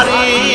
મારી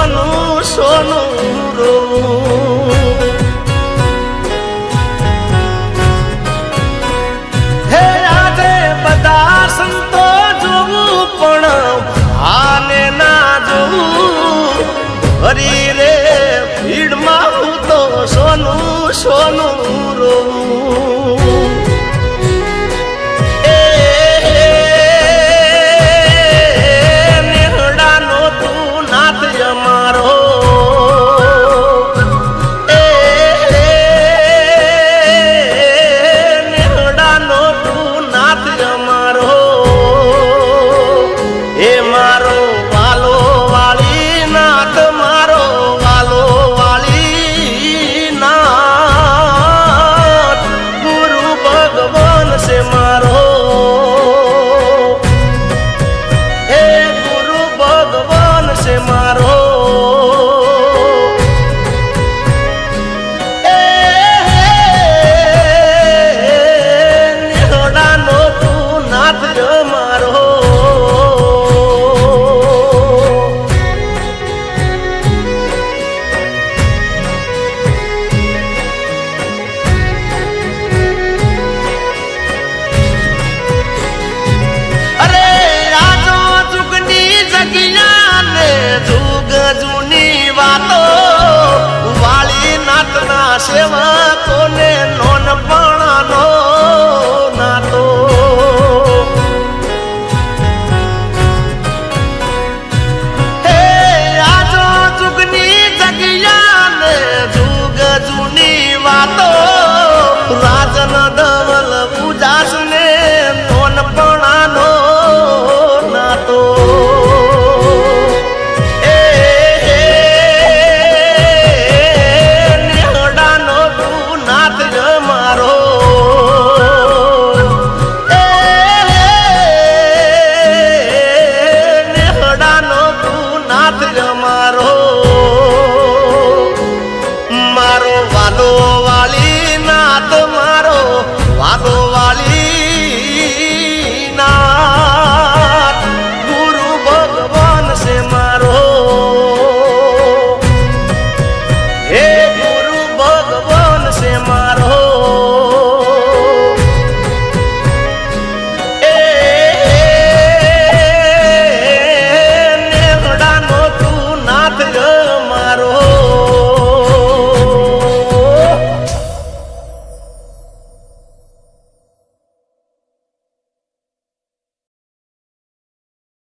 સોનું સોનું રો. હે આજે બધા સંતો જોવું પણ આને ના જોવું હરી ભીડમાં હું સોનું સોનું રોવું